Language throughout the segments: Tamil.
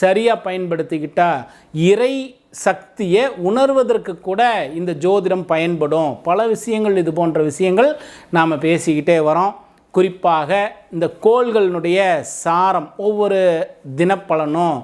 சரியாக பயன்படுத்திக்கிட்டா இறை சக்தியை உணர்வதற்கு கூட இந்த ஜோதிடம் பயன்படும். பல விஷயங்கள் இது போன்ற விஷயங்கள் நாம் பேசிக்கிட்டே வரோம். குறிப்பாக இந்த கோள்களினுடைய சாரம் ஒவ்வொரு தினப்பலனும்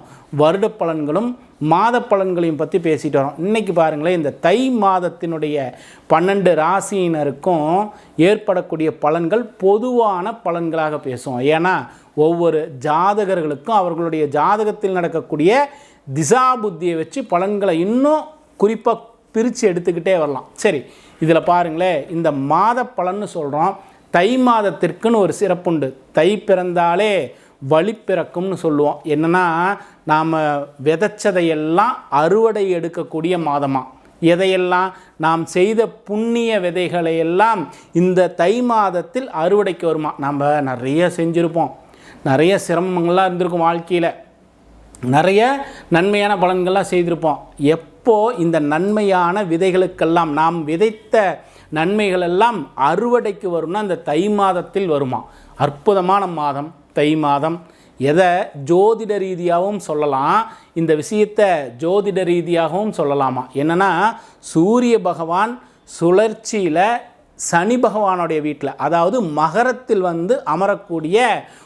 வருட பலன்களும் மாத பலன்களையும் பற்றி பேசிட்டு வரோம். இன்றைக்கி பாருங்களேன் இந்த தை மாதத்தினுடைய பன்னெண்டு ராசியினருக்கும் ஏற்படக்கூடிய பலன்கள் பொதுவான பலன்களாக பேசுவோம். ஏன்னா ஒவ்வொரு ஜாதகர்களுக்கும் அவர்களுடைய ஜாதகத்தில் நடக்கக்கூடிய திசா புத்தியை வச்சு பலன்களை இன்னும் குறிப்பாக பிரித்து எடுத்துக்கிட்டே வரலாம். சரி இதில் பாருங்களேன் இந்த மாத பலன்னு சொல்கிறோம் தை மாதத்திற்குன்னு ஒரு சிறப்புண்டு. தை பிறந்தாலே வழி பிறக்கும்னு சொல்லுவோம். என்னென்னா நாம் விதைச்சதையெல்லாம் அறுவடை எடுக்கக்கூடிய மாதமாக எதையெல்லாம் நாம் செய்த புண்ணிய விதைகளை எல்லாம் இந்த தை மாதத்தில் அறுவடைக்கு வருமா? நம்ம நிறைய செஞ்சுருப்போம். நிறைய சிரமங்கள்லாம் இருந்திருக்கும் வாழ்க்கையில். நிறைய நன்மையான பலன்கள்லாம் செய்திருப்போம். எப்போது இந்த நன்மையான விதைகளுக்கெல்லாம் நாம் விதைத்த நன்மைகளெல்லாம் அறுவடைக்கு வரும்னா இந்த தை மாதத்தில் வருமா? அற்புதமான மாதம். தை மாதம். எதை? ஜோதிட ரீதியாகவும் சொல்லலாம். இந்த விஷயத்தை ஜோதிட ரீதியாகவும் சொல்லலாமா? என்னென்னா சூரிய பகவான் சுழற்சியில் சனி பகவானுடைய வீட்டில் அதாவது மகரத்தில் வந்து அமரக்கூடிய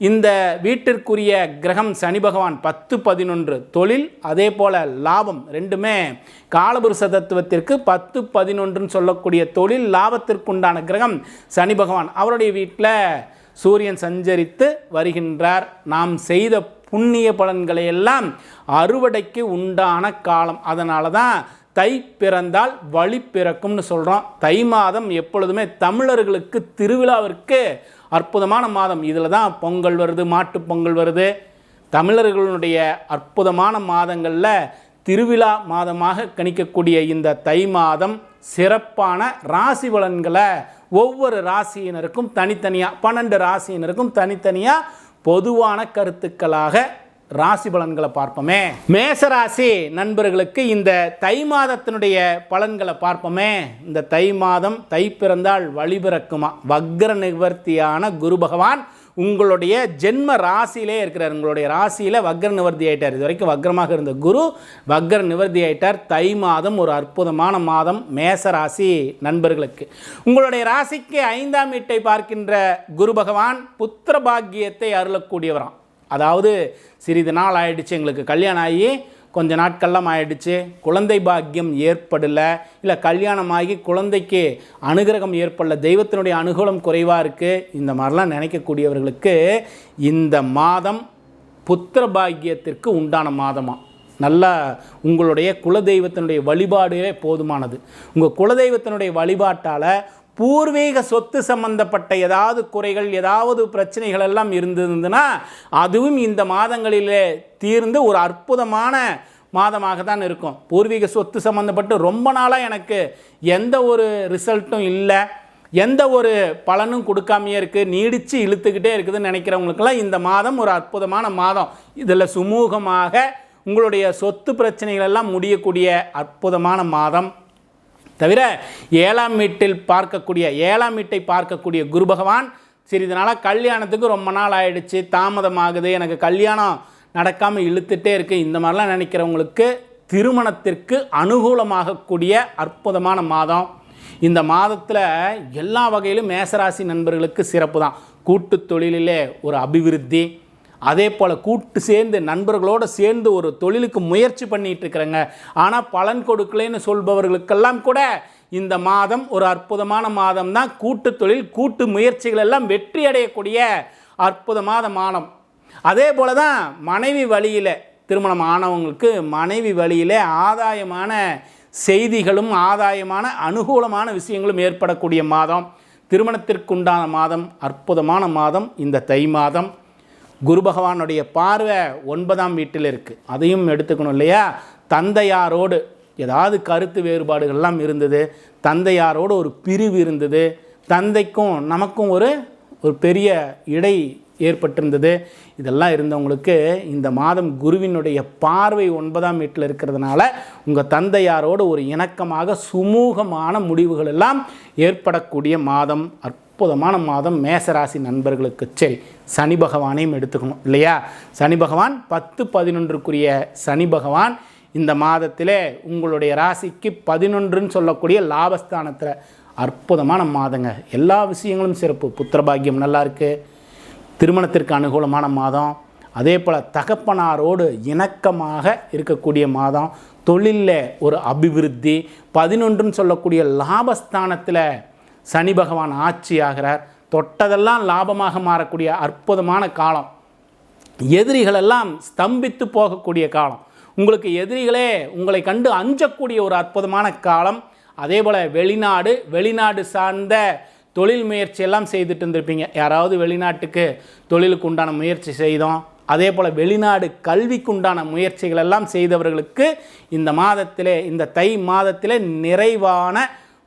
இந்த வீட்டிற்குரிய கிரகம் சனி பகவான் பத்து பதினொன்று தொழில் அதே போல் லாபம் ரெண்டுமே காலபுருஷ தத்துவத்திற்கு பத்து பதினொன்றுன்னு சொல்லக்கூடிய தொழில் லாபத்திற்குண்டான கிரகம் சனி பகவான். அவருடைய வீட்டில் சூரியன் சஞ்சரித்து வருகின்றார். நாம் செய்த புண்ணிய பலன்களை எல்லாம் அறுவடைக்கு உண்டான காலம். அதனால தான் தை பிறந்தால் வழி பிறக்கும்னு சொல்கிறோம் தை மாதம் எப்பொழுதுமே தமிழர்களுக்கு திருவிழாவிற்கு அற்புதமான மாதம். இதில் தான் பொங்கல் வருது மாட்டுப் பொங்கல் வருது. தமிழர்களுடைய அற்புதமான மாதங்களில் திருவிழா மாதமாக கணிக்கக்கூடிய இந்த தை மாதம் சிறப்பான ராசி பலன்களை ஒவ்வொரு ராசியினருக்கும் தனித்தனியாக பன்னெண்டு ராசியினருக்கும் தனித்தனியாக பொதுவான கருத்துக்களாக ராசி பலன்களை பார்ப்போமே. மேசராசி நண்பர்களுக்கு இந்த தை மாதத்தினுடைய பலன்களை பார்ப்போமே. இந்த தை மாதம் தை பிறந்தால் வழிபிறக்குமா வக்ர நிவர்த்தியான குரு பகவான் உங்களுடைய ஜென்ம ராசியிலே இருக்கிறார். உங்களுடைய ராசியில் வக்ர நிவர்த்தி ஆயிட்டார். இது வரைக்கும் வக்ரமாக இருந்த குரு வக்ர நிவர்த்தி ஆயிட்டார். தை மாதம் ஒரு அற்புதமான மாதம் மேச ராசி நண்பர்களுக்கு. உங்களுடைய ராசிக்கு ஐந்தாம் வீட்டை பார்க்கின்ற குரு பகவான் புத்திர பாக்கியத்தை அருளக்கூடியவராம். அதாவது சிறிது நாள் ஆயிடுச்சு எங்களுக்கு கல்யாணம் ஆகி கொஞ்ச நாட்கள்லாம் ஆயிடுச்சு. குழந்தை பாக்கியம் ஏற்படலை. இல்லை கல்யாணமாகி குழந்தைக்கு அனுகிரகம் ஏற்படல. தெய்வத்தினுடைய அனுகூலம் குறைவாக இருக்குது இந்த மாதிரிலாம் நினைக்கக்கூடியவர்களுக்கு இந்த மாதம் புத்திர பாக்கியத்திற்கு உண்டான மாதமாக நல்லா உங்களுடைய குலதெய்வத்தினுடைய வழிபாடே போதுமானது. உங்கள் குலதெய்வத்தினுடைய வழிபாட்டால் பூர்வீக சொத்து சம்பந்தப்பட்ட ஏதாவது குறைகள் ஏதாவது பிரச்சனைகள் எல்லாம் இருந்ததுன்னா அதுவும் இந்த மாதங்களிலே தீர்ந்து ஒரு அற்புதமான மாதமாக தான் இருக்கும். பூர்வீக சொத்து சம்மந்தப்பட்டு ரொம்ப நாளாக எனக்கு எந்த ஒரு ரிசல்ட்டும் இல்லை. எந்த ஒரு பலனும் கொடுக்காமையே இருக்குது நீடித்து இழுத்துக்கிட்டே இருக்குதுன்னு நினைக்கிறவங்களுக்கெல்லாம் இந்த மாதம் ஒரு அற்புதமான மாதம். இதில் சுமூகமாக உங்களுடைய சொத்து பிரச்சனைகள் எல்லாம் முடியக்கூடிய அற்புதமான மாதம். தவிர ஏழாம் வீட்டில் பார்க்கக்கூடிய ஏழாம் வீட்டை பார்க்கக்கூடிய குரு பகவான் சிறிது நாளாக கல்யாணத்துக்கு ரொம்ப நாள் ஆயிடுச்சு தாமதமாகுது எனக்கு கல்யாணம் நடக்காமல் இழுத்துட்டே இருக்குது இந்த மாதிரிலாம் நினைக்கிறவங்களுக்கு திருமணத்திற்கு அனுகூலமாகக்கூடிய அற்புதமான மாதம். இந்த மாதத்தில் எல்லா வகையிலும் மேசராசி நண்பர்களுக்கு சிறப்பு தான் கூட்டு தொழிலிலே ஒரு அபிவிருத்தி அதே போல் கூட்டு சேர்ந்து நண்பர்களோடு சேர்ந்து ஒரு தொழிலுக்கு முயற்சி பண்ணிட்டு இருக்கிறேங்க. ஆனால் பலன் கொடுக்கலைன்னு சொல்பவர்களுக்கெல்லாம் கூட இந்த மாதம் ஒரு அற்புதமான மாதம் தான். கூட்டு தொழில் கூட்டு முயற்சிகள் எல்லாம் வெற்றி அடையக்கூடிய அற்புதமான மாதம். அதே போல தான் மனைவி வழியில் திருமணம் ஆனவங்களுக்கு மனைவி வழியில் ஆதாயமான செய்திகளும் ஆதாயமான அனுகூலமான விஷயங்களும் ஏற்படக்கூடிய மாதம். திருமணத்திற்குண்டான மாதம் அற்புதமான மாதம். இந்த தை மாதம் குரு பகவானுடைய பார்வை ஒன்பதாம் வீட்டில் இருக்குது அதையும் எடுத்துக்கணும் இல்லையா? தந்தையாரோடு ஏதாவது கருத்து வேறுபாடுகள்லாம் இருந்தது. தந்தையாரோடு ஒரு பிரிவு இருந்தது. தந்தைக்கும் நமக்கும் ஒரு ஒரு பெரிய இடை ஏற்பட்டிருந்தது. இதெல்லாம் இருந்தவங்களுக்கு இந்த மாதம் குருவினுடைய பார்வை ஒன்பதாம் வீட்டில் இருக்கிறதுனால உங்கள் தந்தையாரோடு ஒரு இணக்கமாக சுமூகமான முடிவுகள் எல்லாம் ஏற்படக்கூடிய மாதம் அற்புதமான மாதம் மேசராசி நண்பர்களுக்கு. சரி சனி பகவானையும் எடுத்துக்கணும் இல்லையா? சனி பகவான் பத்து பதினொன்றுக்குரிய சனி பகவான். இந்த மாதத்திலே உங்களுடைய ராசிக்கு பதினொன்றுன்னு சொல்லக்கூடிய லாபஸ்தானத்தில் அற்புதமான மாதங்க. எல்லா விஷயங்களும் சிறப்பு. புத்திரபாகியம் நல்லா இருக்குது திருமணத்திற்கு அனுகூலமான மாதம். அதே போல் தகப்பனாரோடு இணக்கமாக இருக்கக்கூடிய மாதம். தொழிலில் ஒரு அபிவிருத்தி. பதினொன்றுன்னு சொல்லக்கூடிய லாபஸ்தானத்தில் சனி பகவான் ஆட்சி ஆகிறார். தொட்டதெல்லாம் லாபமாக மாறக்கூடிய அற்புதமான காலம். எதிரிகளெல்லாம் ஸ்தம்பித்து போகக்கூடிய காலம். உங்களுக்கு எதிரிகளே உங்களை கண்டு அஞ்சக்கூடிய ஒரு அற்புதமான காலம். அதே போல் வெளிநாடு வெளிநாடு சார்ந்த தொழில் முயற்சி எல்லாம் செய்துட்டு இருந்திருப்பீங்க. யாராவது வெளிநாட்டுக்கு தொழிலுக்கு உண்டான முயற்சி செய்தோம். அதே போல் வெளிநாடு கல்விக்குண்டான முயற்சிகள் எல்லாம் செய்தவர்களுக்கு இந்த மாதத்திலே இந்த தை மாதத்திலே நிறைவான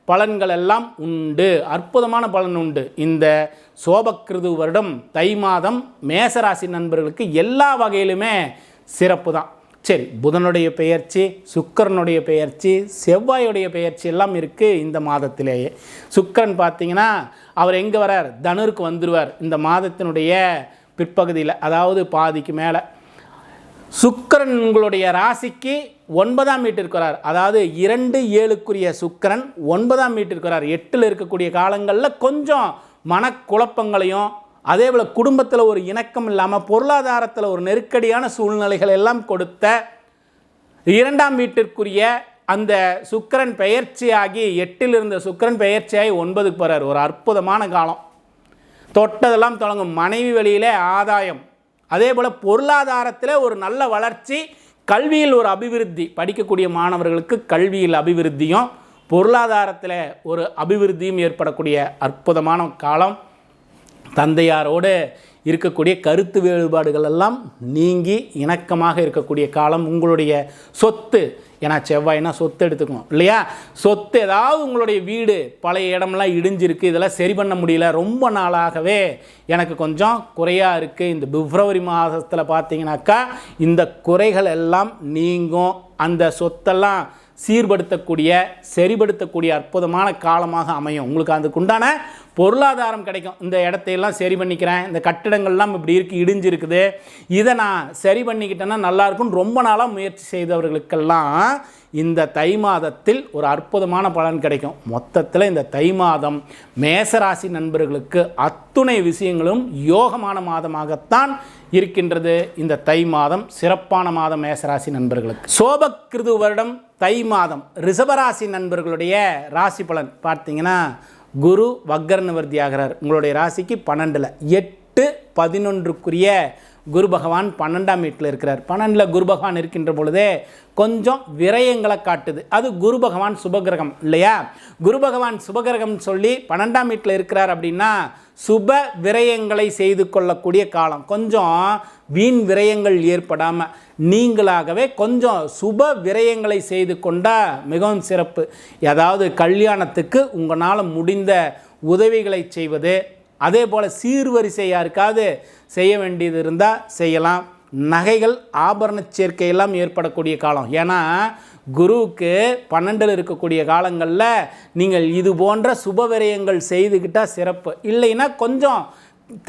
பலன்கள் எல்லாம் உண்டு. அற்புதமான பலன் உண்டு. இந்த சோபக்கிருது வருடம் தை மாதம் மேசராசி நண்பர்களுக்கு எல்லா வகையிலுமே சிறப்பு தான். சரி புதனுடைய பெயர்ச்சி சுக்கிரனுடைய பெயர்ச்சி செவ்வாயுடைய பெயர்ச்சி எல்லாம் இருக்குது இந்த மாதத்திலேயே. சுக்கிரன் பார்த்தீங்கன்னா அவர் எங்கே வரார்? தனுருக்கு வந்துடுவார் இந்த மாதத்தினுடைய பிற்பகுதியில் அதாவது பாதிக்கு மேலே. சுக்கிரன் உங்களுடைய ராசிக்கு ஒன்பதாம் வீட்டிற்கு வரார் அதாவது இரண்டு ஏழுக்குரிய சுக்கிரன் ஒன்பதாம் வீட்டிற்குறார். எட்டில் இருக்கக்கூடிய காலங்களில் கொஞ்சம் மனக்குழப்பங்களையும் அதே போல் குடும்பத்தில் ஒரு இணக்கம் இல்லாமல் பொருளாதாரத்தில் ஒரு நெருக்கடியான சூழ்நிலைகள் எல்லாம் கொடுத்த இரண்டாம் வீட்டிற்குரிய அந்த சுக்கிரன் பெயர்ச்சியாகி எட்டில் இருந்த சுக்கிரன் பெயர்ச்சியாகி ஒன்பதுக்கு போகிறார் ஒரு அற்புதமான காலம். தொட்டதெல்லாம் தொடங்கும். மனைவி வழியிலே ஆதாயம். அதே போல் பொருளாதாரத்தில் ஒரு நல்ல வளர்ச்சி கல்வியில் ஒரு அபிவிருத்தி. படிக்கக்கூடிய மாணவர்களுக்கு கல்வியில் அபிவிருத்தியும் பொருளாதாரத்தில் ஒரு அபிவிருத்தியும் ஏற்படக்கூடிய அற்புதமான காலம். தந்தையாரோடு இருக்கக்கூடிய கருத்து வேறுபாடுகள் எல்லாம் நீங்கி இணக்கமாக இருக்கக்கூடிய காலம் உங்களுடைய சொத்து. ஏன்னா செவ்வாய்னா சொத்து எடுத்துக்கணும். இல்லையா? சொத்து ஏதாவது உங்களுடைய வீடு பழைய இடம்லாம் இடிஞ்சிருக்கு இதெல்லாம் சரி பண்ண முடியல ரொம்ப நாளாகவே எனக்கு கொஞ்சம் குறையாக இருக்குது இந்த பிப்ரவரி மாதத்தில் பார்த்தீங்கன்னாக்கா இந்த குறைகள் எல்லாம் நீங்கும். அந்த சொத்தெல்லாம் சீர்படுத்தக்கூடிய சரிபடுத்தக்கூடிய அற்புதமான காலமாக அமையும். உங்களுக்கு அதுக்குண்டான பொருளாதாரம் கிடைக்கும். இந்த இடத்தையெல்லாம் சரி பண்ணிக்கிறேன். இந்த கட்டிடங்கள்லாம் இப்படி இருக்குது இடிஞ்சிருக்குது. இதை நான் சரி பண்ணிக்கிட்டேன்னா நல்லாயிருக்குன்னு ரொம்ப நாளாக முயற்சி செய்தவர்களுக்கெல்லாம் இந்த தை மாதத்தில் ஒரு அற்புதமான பலன் கிடைக்கும். மொத்தத்தில் இந்த தை மாதம் மேசராசி நண்பர்களுக்கு அத்துணை விஷயங்களும் யோகமான மாதமாகத்தான் இருக்கின்றது. இந்த தை மாதம் சிறப்பான மாதம் மேசராசி நண்பர்களுக்கு. சோபக்கிருது வருடம் தை மாதம் ரிஷபராசி நண்பர்களுடைய ராசி பலன் பார்த்தீங்கன்னா குரு வக்கர்ணவர்த்தி ஆகிறார் உங்களுடைய ராசிக்கு பன்னெண்டில். எட்டு பதினொன்றுக்குரிய குரு பகவான் பன்னெண்டாம் வீட்டில் இருக்கிறார். பன்னெண்டில் குரு பகவான் இருக்கின்ற பொழுதே கொஞ்சம் விரயங்களை காட்டுது. அது குரு பகவான் சுபகிரகம் இல்லையா? குரு பகவான் சுபகிரகம் சொல்லி பன்னெண்டாம் வீட்டில் இருக்கிறார் அப்படின்னா சுப விரயங்களை செய்து கொள்ளக்கூடிய காலம். கொஞ்சம் வீண் விரயங்கள் ஏற்படாமல் நீங்களாகவே கொஞ்சம் சுப விரயங்களை செய்து கொண்டால் மிகவும் சிறப்பு. ஏதாவது கல்யாணத்துக்கு உங்களால் முடிந்த உதவிகளை செய்வது அதே போல் சீர்வரிசை யாருக்காவது செய்ய வேண்டியது இருந்தால் செய்யலாம். நகைகள் ஆபரண சேர்க்கையெல்லாம் ஏற்படக்கூடிய காலம். ஏன்னா குருவுக்கு பன்னெண்டில் இருக்கக்கூடிய காலங்களில் நீங்கள் இது போன்ற சுப விரயங்கள் செய்துக்கிட்டால் சிறப்பு. இல்லைன்னா கொஞ்சம்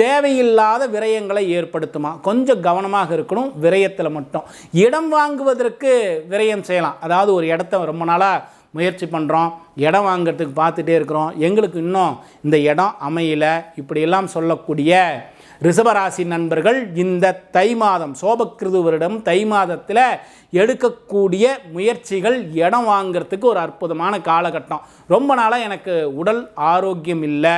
தேவையில்லாத விரயங்களை ஏற்படுத்துமா? கொஞ்சம் கவனமாக இருக்கணும் விரயத்தில் மட்டும். இடம் வாங்குவதற்கு விரயம் செய்யலாம். அதாவது ஒரு இடத்த ரொம்ப நாளாக முயற்சி பண்ணுறோம் இடம் வாங்குறதுக்கு பார்த்துட்டே இருக்கிறோம். எங்களுக்கு இன்னும் இந்த இடம் அமையல. இப்படியெல்லாம் சொல்லக்கூடிய ரிஷபராசி நண்பர்கள் இந்த தை மாதம் சோபக்கிருது வருடம் தை மாதத்தில் எடுக்கக்கூடிய முயற்சிகள் இடம் வாங்குறதுக்கு ஒரு அற்புதமான காலகட்டம். ரொம்ப நாளாக எனக்கு உடல் ஆரோக்கியம் இல்லை.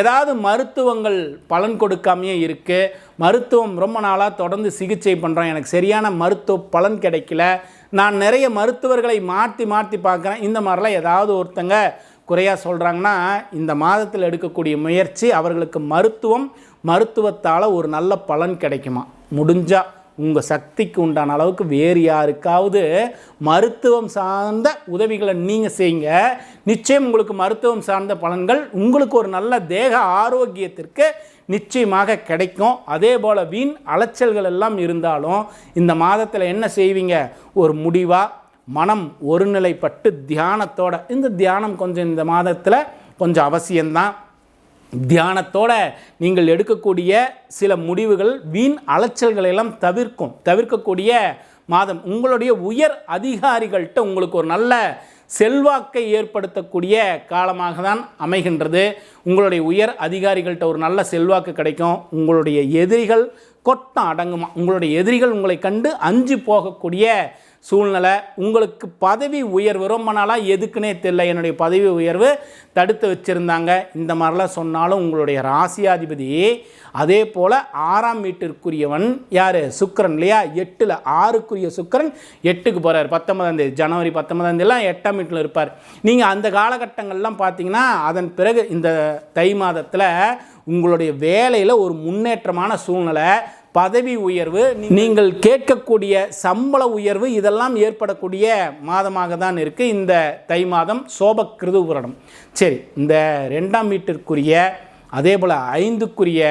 ஏதாவது மருத்துவங்கள் பலன் கொடுக்காமையே இருக்குது மருத்துவம் ரொம்ப நாளாக தொடர்ந்து சிகிச்சை பண்ணுறோம் எனக்கு சரியான மருத்துவ பலன் கிடைக்கல. நான் நிறைய மருத்துவர்களை மாற்றி மாற்றி பார்க்குறேன். இந்த மாதிரிலாம் ஏதாவது ஒருத்தங்க குறையாக சொல்கிறாங்கன்னா இந்த மாதத்தில் எடுக்கக்கூடிய முயற்சி அவர்களுக்கு மருத்துவம் மருத்துவத்தால் ஒரு நல்ல பலன் கிடைக்குமா? முடிஞ்சால் உங்கள் சக்திக்கு உண்டான அளவுக்கு வேறு யாருக்காவது மருத்துவம் சார்ந்த உதவிகளை நீங்கள் செய்யுங்க. நிச்சயம் உங்களுக்கு மருத்துவம் சார்ந்த பலன்கள் உங்களுக்கு ஒரு நல்ல தேக ஆரோக்கியத்திற்கு நிச்சயமாக கிடைக்கும். அதே போல் வீண் அலைச்சல்கள் எல்லாம் இருந்தாலும் இந்த மாதத்தில் என்ன செய்வீங்க? ஒரு முடிவாக மனம் ஒருநிலைப்பட்டு தியானத்தோட இந்த தியானம் கொஞ்சம் இந்த மாதத்தில் கொஞ்சம் அவசியம்தான். தியானத்தோட நீங்கள் எடுக்கக்கூடிய சில முடிவுகள் வீண் அலைச்சல்களை எல்லாம் தவிர்க்கும். தவிர்க்கக்கூடிய மாதம். உங்களுடைய உயர் அதிகாரிகள்கிட்ட உங்களுக்கு ஒரு நல்ல செல்வாக்கை ஏற்படுத்தக்கூடிய காலமாக தான் அமைகின்றது. உங்களுடைய உயர் அதிகாரிகள்கிட்ட ஒரு நல்ல செல்வாக்கு கிடைக்கும். உங்களுடைய எதிரிகள் கொட்டம் அடங்குமா? உங்களுடைய எதிரிகள் உங்களை கண்டு அஞ்சு போகக்கூடிய சூழ்நிலை. உங்களுக்கு பதவி உயர்வு ரொம்ப நாளாக எதுக்குன்னே தெரியல. என்னுடைய பதவி உயர்வு தடுத்து வச்சுருந்தாங்க. இந்த மாதிரிலாம் சொன்னாலும் உங்களுடைய ராசியாதிபதி அதே போல் ஆறாம் வீட்டிற்குரியவன் யார்? சுக்கிரன் இல்லையா? எட்டில் ஆறுக்குரிய சுக்கிரன் எட்டுக்கு போகிறார் பத்தொன்பதாம் தேதி ஜனவரி பத்தொன்பதாந்தேதிலாம் எட்டாம் வீட்டில் இருப்பார். நீங்கள் அந்த காலகட்டங்கள்லாம் பார்த்தீங்கன்னா அதன் பிறகு இந்த தை மாதத்தில் உங்களுடைய வேலையில் ஒரு முன்னேற்றமான சூழ்நிலை பதவி உயர்வு நீங்கள் கேட்கக்கூடிய சம்பள உயர்வு இதெல்லாம் ஏற்படக்கூடிய மாதமாக தான் இருக்குது இந்த தை மாதம் சோபக்கிருது உரடம் சரி இந்த ரெண்டாம் வீட்டிற்குரிய அதே போல் ஐந்துக்குரிய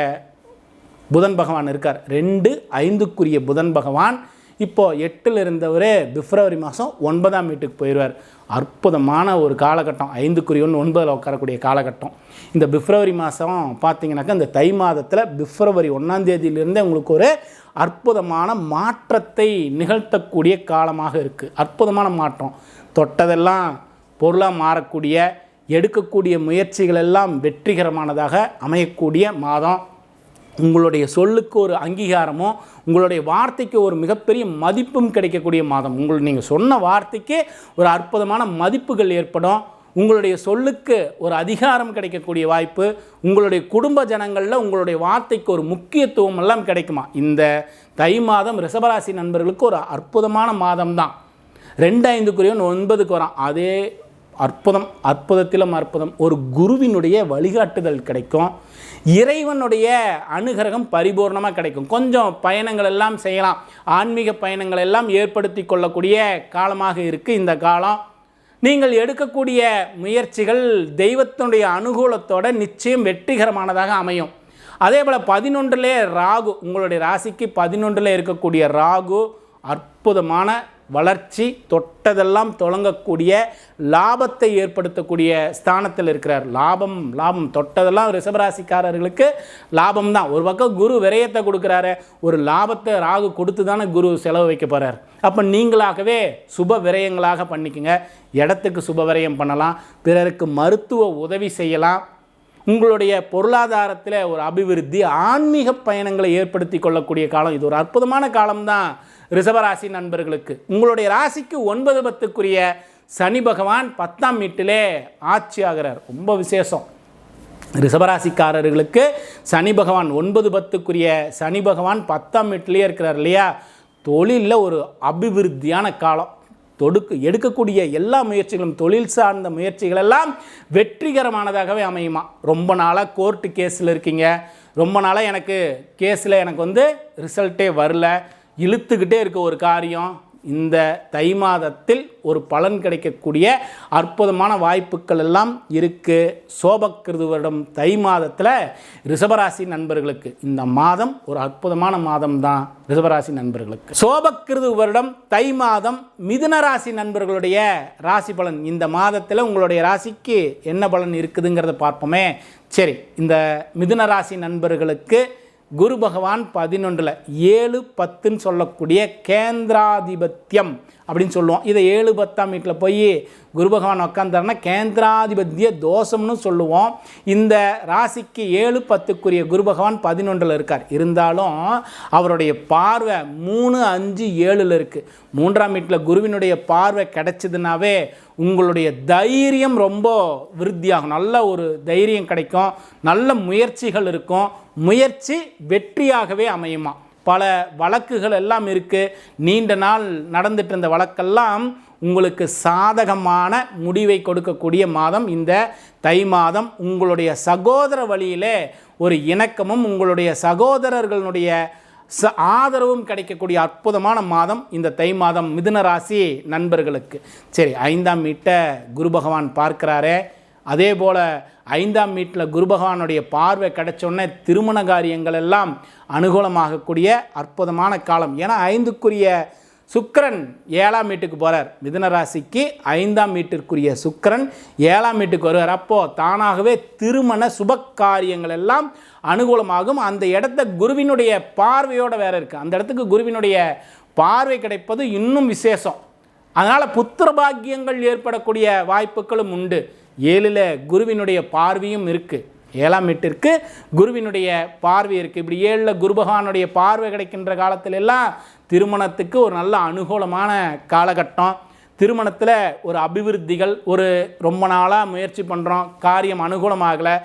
புதன் பகவான் இருக்கார். ரெண்டு ஐந்துக்குரிய புதன் பகவான் இப்போது எட்டில் இருந்தவர் பிப்ரவரி மாதம் ஒன்பதாம் வீட்டுக்கு போயிடுவார் அற்புதமான ஒரு காலகட்டம். ஐந்துக்குரியவன் ஒன்பதில் உட்காரக்கூடிய காலகட்டம். இந்த பிப்ரவரி மாதம் பார்த்தீங்கன்னாக்கா இந்த தை மாதத்தில் பிப்ரவரி ஒன்றாம் தேதியிலிருந்தே உங்களுக்கு ஒரு அற்புதமான மாற்றத்தை நிகழ்த்தக்கூடிய காலமாக இருக்குது அற்புதமான மாற்றம். தொட்டதெல்லாம் பொருளாக மாறக்கூடிய எடுக்கக்கூடிய முயற்சிகள் எல்லாம் வெற்றிகரமானதாக அமையக்கூடிய மாதம். உங்களுடைய சொல்லுக்கு ஒரு அங்கீகாரமும் உங்களுடைய வார்த்தைக்கு ஒரு மிகப்பெரிய மதிப்பும் கிடைக்கக்கூடிய மாதம். உங்கள் நீங்கள் சொன்ன வார்த்தைக்கே ஒரு அற்புதமான மதிப்புகள் ஏற்படும். உங்களுடைய சொல்லுக்கு ஒரு அதிகாரம் கிடைக்கக்கூடிய வாய்ப்பு. உங்களுடைய குடும்ப ஜனங்களில் உங்களுடைய வார்த்தைக்கு ஒரு முக்கியத்துவம் எல்லாம் கிடைக்குமா? இந்த தை மாதம் ரிஷபராசி நண்பர்களுக்கு ஒரு அற்புதமான மாதம் தான் ரெண்டு ஐந்துக்குரியவன் ஒன்பதுக்கு வரான். அதே அற்புதம் அற்புதத்திலும் அற்புதம். ஒரு குருவினுடைய வழிகாட்டுதல் கிடைக்கும். இறைவனுடைய அனுகிரகம் பரிபூர்ணமாக கிடைக்கும். கொஞ்சம் பயணங்கள் எல்லாம் செய்யலாம். ஆன்மீக பயணங்கள் எல்லாம் ஏற்படுத்தி கொள்ளக்கூடிய காலமாக இருக்குது இந்த காலம். நீங்கள் எடுக்கக்கூடிய முயற்சிகள் தெய்வத்தினுடைய அனுகூலத்தோட நிச்சயம் வெற்றிகரமானதாக அமையும். அதே போல் பதினொன்றிலே ராகு உங்களுடைய ராசிக்கு பதினொன்றில் இருக்கக்கூடிய ராகு அற்புதமான வளர்ச்சி தொட்டதெல்லாம் தொடங்கக்கூடிய லாபத்தை ஏற்படுத்தக்கூடிய ஸ்தானத்தில் இருக்கிறார். லாபம் லாபம் தொட்டதெல்லாம் ரிஷபராசிக்காரர்களுக்கு லாபம் தான். ஒரு பக்கம் குரு விரயத்தை கொடுக்குறாரு ஒரு லாபத்தை ராகு கொடுத்து தானே குரு செலவு வைக்க போகிறார் அப்போ நீங்களாகவே சுப விரயங்களாக பண்ணிக்கோங்க. இடத்துக்கு சுப விரயம் பண்ணலாம். பிறருக்கு மருத்துவ உதவி செய்யலாம். உங்களுடைய பொருளாதாரத்தில் ஒரு அபிவிருத்தி ஆன்மீக பயணங்களை ஏற்படுத்தி கொள்ளக்கூடிய காலம். இது ஒரு அற்புதமான காலம்தான். ரிஷபராசி நண்பர்களுக்கு. உங்களுடைய ராசிக்கு ஒன்பது பத்துக்குரிய சனி பகவான் பத்தாம் வீட்டிலே ஆட்சி ஆகிறார் ரொம்ப விசேஷம். ரிஷபராசிக்காரர்களுக்கு சனி பகவான் ஒன்பது பத்துக்குரிய சனி பகவான் பத்தாம் வீட்டிலே இருக்கிறார் இல்லையா? தொழிலில் ஒரு அபிவிருத்தியான காலம். தொடுக்கு எடுக்கக்கூடிய எல்லா முயற்சிகளும் தொழில் சார்ந்த முயற்சிகள் எல்லாம் வெற்றிகரமானதாகவே அமையுமா? ரொம்ப நாளாக கோர்ட்டு கேஸில் இருக்கீங்க. ரொம்ப நாளாக எனக்கு கேஸில் எனக்கு வந்து ரிசல்ட்டே வரல. இழுத்துக்கிட்டே இருக்க ஒரு காரியம் இந்த தை மாதத்தில் ஒரு பலன் கிடைக்கக்கூடிய அற்புதமான வாய்ப்புகள் எல்லாம் இருக்குது சோபக்கிருது வருடம் தை மாதத்தில் ரிஷபராசி நண்பர்களுக்கு. இந்த மாதம் ஒரு அற்புதமான மாதம் தான் ரிஷபராசி நண்பர்களுக்கு. சோபக்கிருது வருடம் தை மாதம் மிதுன ராசி நண்பர்களுடைய ராசி பலன். இந்த மாதத்தில் உங்களுடைய ராசிக்கு என்ன பலன் இருக்குதுங்கிறத பார்ப்போமே. சரி இந்த மிதுன ராசி நண்பர்களுக்கு குரு பகவான் பதினொன்றில் ஏழு பத்துன்னு சொல்லக்கூடிய கேந்திராதிபத்தியம் அப்படின்னு சொல்லுவோம். இதை ஏழு பத்தாம் வீட்டில் போய் குரு பகவான் உட்காந்தாருன்னா கேந்திராதிபத்திய தோஷம்னு சொல்லுவோம். இந்த ராசிக்கு ஏழு பத்துக்குரிய குரு பகவான் பதினொன்றில் இருக்கார். இருந்தாலும் அவருடைய பார்வை மூணு அஞ்சு ஏழில் இருக்குது மூன்றாம் வீட்டில் குருவினுடைய பார்வை கிடைச்சதுனாவே உங்களுடைய தைரியம் ரொம்ப விருத்தியாகும். நல்ல ஒரு தைரியம் கிடைக்கும். நல்ல முயற்சிகள் இருக்கும். முயற்சி வெற்றியாகவே அமையுமா? பல வழக்குகள் எல்லாம் இருக்குது நீண்ட நாள் நடந்துட்டு இருந்த வழக்கெல்லாம் உங்களுக்கு சாதகமான முடிவை கொடுக்கக்கூடிய மாதம் இந்த தை மாதம். உங்களுடைய சகோதர வழியிலே ஒரு இணக்கமும் உங்களுடைய சகோதரர்களுடைய ச ஆதரவும் கிடைக்கக்கூடிய அற்புதமான மாதம் இந்த தை மாதம் மிதுன ராசி நண்பர்களுக்கு. சரி ஐந்தாம் வீட்டை குரு பகவான் பார்க்குறாரே. அதே போல் ஐந்தாம் வீட்டில் குரு பகவானுடைய பார்வை கிடைச்சோடனே திருமண காரியங்கள் எல்லாம் அனுகூலமாகக்கூடிய அற்புதமான காலம். ஏன்னா ஐந்துக்குரிய சுக்கிரன் ஏழாம் வீட்டுக்கு போகிறார் மிதுன ராசிக்கு ஐந்தாம் வீட்டிற்குரிய சுக்கிரன் ஏழாம் வீட்டுக்கு வருவார். அப்போது தானாகவே திருமண சுப காரியங்கள் எல்லாம் அனுகூலமாகும். அந்த இடத்த குருவினுடைய பார்வையோடு வேறு இருக்குது அந்த இடத்துக்கு குருவினுடைய பார்வை கிடைப்பது இன்னும் விசேஷம். அதனால் புத்திர பாக்கியங்கள் ஏற்படக்கூடிய வாய்ப்புகளும் உண்டு. ஏழில் குருவினுடைய பார்வையும் இருக்குது ஏழாம் வீட்டிற்கு குருவினுடைய பார்வை இருக்குது இப்படி ஏழில் குரு பகவானுடைய பார்வை கிடைக்கின்ற காலத்துல எல்லாம் திருமணத்துக்கு ஒரு நல்ல அனுகூலமான காலகட்டம். திருமணத்தில் ஒரு அபிவிருத்திகள் ஒரு ரொம்ப நாளாக முயற்சி பண்ணுறோம் காரியம் அனுகூலமாகலை.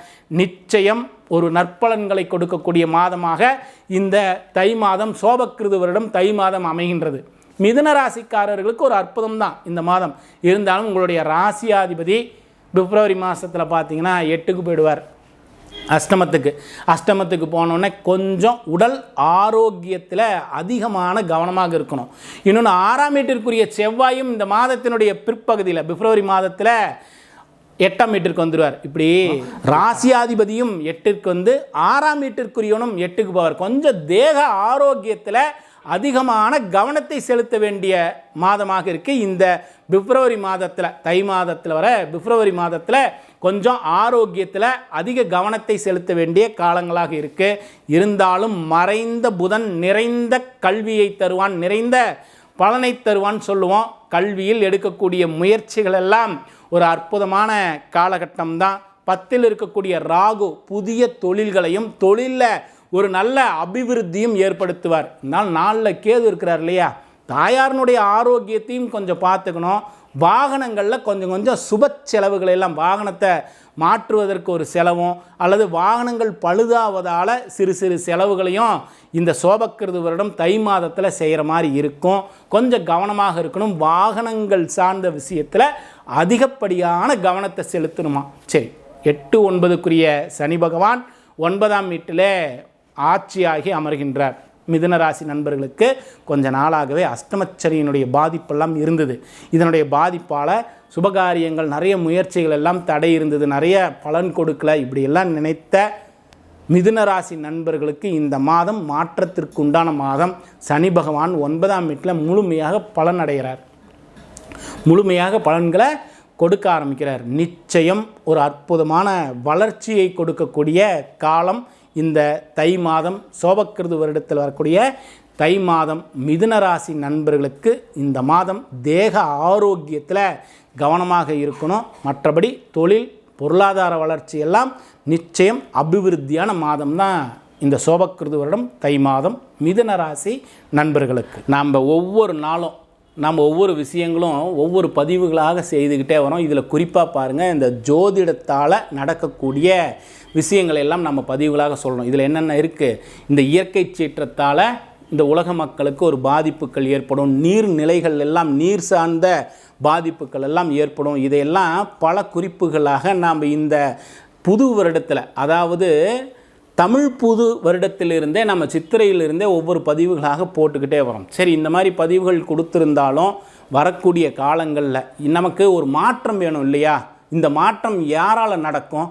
நிச்சயம் ஒரு நற்பலன்களை கொடுக்கக்கூடிய மாதமாக இந்த தை மாதம் சோபக்கிருது வருடம் தை மாதம் அமைகின்றது. மிதுன ராசிக்காரர்களுக்கு ஒரு அற்புதம் தான் இந்த மாதம். இருந்தாலும் உங்களுடைய ராசியாதிபதி பிப்ரவரி மாதத்தில் பார்த்தீங்கன்னா எட்டுக்கு போயிடுவார். அஷ்டமத்துக்கு. அஷ்டமத்துக்கு போனோடனே கொஞ்சம் உடல் ஆரோக்கியத்தில் அதிகமான கவனமாக இருக்கணும். இன்னொன்று ஆறாம் வீட்டிற்குரிய செவ்வாயும் இந்த மாதத்தினுடைய பிற்பகுதியில் பிப்ரவரி மாதத்தில் எட்டாம் வீட்டிற்கு வந்துடுவார் இப்படி ராசியாதிபதியும் எட்டிற்கு வந்து ஆறாம் வீட்டிற்குரியவனும் எட்டுக்கு போவார். கொஞ்சம் தேக ஆரோக்கியத்தில் அதிகமான கவனத்தை செலுத்த வேண்டிய மாதமாக இருக்குது இந்த பிப்ரவரி மாதத்தில் தை மாதத்தில் வர பிப்ரவரி மாதத்தில் கொஞ்சம் ஆரோக்கியத்தில் அதிக கவனத்தை செலுத்த வேண்டிய காலங்களாக இருக்குது இருந்தாலும் மறைந்த புதன் நிறைந்த கல்வியை தருவான் நிறைந்த பலனை தருவான்னு சொல்லுவோம். கல்வியில் எடுக்கக்கூடிய முயற்சிகள் எல்லாம் ஒரு அற்புதமான காலகட்டம் தான் பத்தில் இருக்கக்கூடிய ராகு புதிய தொழில்களையும் தொழிலில் ஒரு நல்ல அபிவிருத்தியும் ஏற்படுத்துவார். இருந்தாலும் நாளில் கேது இருக்கிறார் இல்லையா? தாயாரினுடைய ஆரோக்கியத்தையும் கொஞ்சம் பார்த்துக்கணும். வாகனங்களில் கொஞ்சம் கொஞ்சம் சுப செலவுகளை எல்லாம் வாகனத்தை மாற்றுவதற்கு ஒரு செலவும் அல்லது வாகனங்கள் பழுதாவதால் சிறு சிறு செலவுகளையும் இந்த சோபக்கிருது வருடம் தை மாதத்தில் செய்கிற மாதிரி இருக்கும். கொஞ்சம் கவனமாக இருக்கணும். வாகனங்கள் சார்ந்த விஷயத்தில் அதிகப்படியான கவனத்தை செலுத்தணுமா? சரி எட்டு ஒன்பதுக்குரிய சனி பகவான் ஒன்பதாம் வீட்டில் ஆட்சியாகி அமர்கின்றார் மிதுனராசி நண்பர்களுக்கு கொஞ்ச நாளாகவே அஷ்டமச்சரியனுடைய பாதிப்பெல்லாம் இருந்தது. இதனுடைய பாதிப்பால் சுபகாரியங்கள் நிறைய முயற்சிகள் எல்லாம் தடை இருந்தது. நிறைய பலன் கொடுக்கல. இப்படியெல்லாம் நினைத்த மிதுனராசி நண்பர்களுக்கு இந்த மாதம் மாற்றத்திற்குண்டான மாதம். சனி பகவான் ஒன்பதாம் வீட்டில் முழுமையாக பலன் அடைகிறார் முழுமையாக பலன்களை கொடுக்க ஆரம்பிக்கிறார். நிச்சயம் ஒரு அற்புதமான வளர்ச்சியை கொடுக்கக்கூடிய காலம் இந்த தை மாதம் சோபக்கிருது வருடத்தில் வரக்கூடிய தை மாதம் மிதுன ராசி நண்பர்களுக்கு இந்த மாதம் தேக ஆரோக்கியத்தில் கவனமாக இருக்கணும். மற்றபடி தொழில் பொருளாதார வளர்ச்சி எல்லாம் நிச்சயம் அபிவிருத்தியான மாதம் தான் இந்த சோபக்கிருது வருடம் தை மாதம் மிதுன ராசி நண்பர்களுக்கு. நாம் ஒவ்வொரு நாளும் நம்ம ஒவ்வொரு விஷயங்களும் ஒவ்வொரு பதிவுகளாக செய்துக்கிட்டே வரோம். இதில் குறிப்பாக பாருங்கள் இந்த ஜோதிடத்தால் நடக்கக்கூடிய விஷயங்களை எல்லாம் நம்ம பதிவுகளாக சொல்கிறோம் இதில் என்னென்ன இருக்குது இந்த இயற்கை சீற்றத்தால் இந்த உலக மக்களுக்கு ஒரு பாதிப்புகள் ஏற்படும். நீர்நிலைகள் எல்லாம் நீர் சார்ந்த பாதிப்புகள் எல்லாம் ஏற்படும். இதையெல்லாம் பல குறிப்புகளாக நாம் இந்த புது வருடத்தில் அதாவது தமிழ் புது வருடத்திலிருந்தே நம்ம சித்திரையிலிருந்தே ஒவ்வொரு பதிவுகளாக போட்டுக்கிட்டே வரோம். சரி இந்த மாதிரி பதிவுகள் கொடுத்துருந்தாலும் வரக்கூடிய காலங்களில் நமக்கு ஒரு மாற்றம் வேணும் இல்லையா? இந்த மாற்றம் யாரால் நடக்கும்?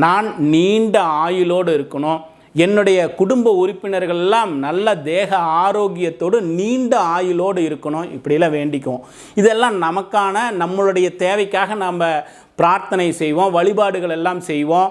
நான் நீண்ட ஆயுளோடு இருக்கணும். என்னுடைய குடும்ப உறுப்பினர்கள் எல்லாம் நல்ல தேக ஆரோக்கியத்தோடு நீண்ட ஆயுளோடு இருக்கணும். இப்படியெல்லாம் வேண்டிக்குவோம். இதெல்லாம் நமக்கான நம்மளுடைய தேவைக்காக நாம் பிரார்த்தனை செய்வோம். வழிபாடுகள் எல்லாம் செய்வோம்.